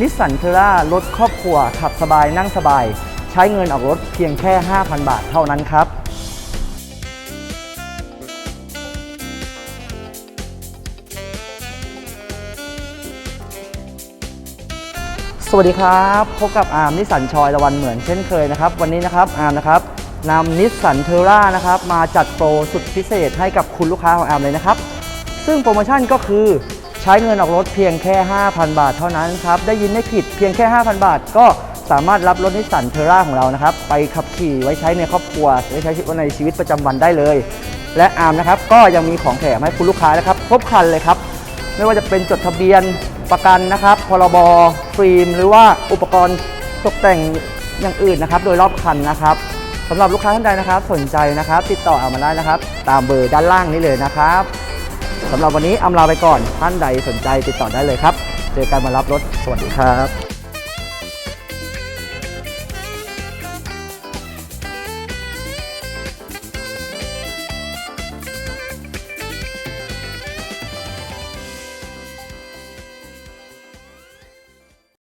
นิสสันเทร่ารถครอบครัวขับสบายนั่งสบาย ใช้เงินออกรถเพียงแค่ 5,000 บาทเท่านั้นครับสวัสดีครับพบกับอาร์มนิสสันชอยละวันเหมือนเช่นเคยนะครับ วันนี้นะครับอาร์มนะครับนำนิสสันเทอร่านะครับมาจัดโปรสุดพิเศษให้กับคุณลูกค้าของอาร์มเลยนะครับ ซึ่งโปรโมชั่นก็คือ ใช้เงินออกรถเพียงแค่ 5,000 บาทเท่านั้นครับ ได้ยินไม่ผิดเพียงแค่ 5,000 บาท ก็สามารถรับรถนิสสันเทอร่าของเรานะครับ ไปขับขี่ไว้ใช้ในครอบครัวไว้ใช้ในชีวิตประจำวันได้เลย และอาร์มนะครับก็ยังมีของแถมให้คุณลูกค้านะครับครบครันเลยครับ ไม่ว่าจะเป็นจดทะเบียนประกันนะครับพรบฟิล์ม หรือว่าอุปกรณ์ตกแต่งอย่างอื่นนะครับ โดยรอบคันนะครับสำหรับลูกค้าท่านใดนะครับ สนใจนะครับ ติดต่อเอามาได้นะครับ ตามเบอร์ด้านล่างนี้เลยนะครับ สำหรับวันนี้อำลาไปก่อนท่านใดสนใจติดต่อได้เลยครับ เจอกันมารับรถสวัสดีครับ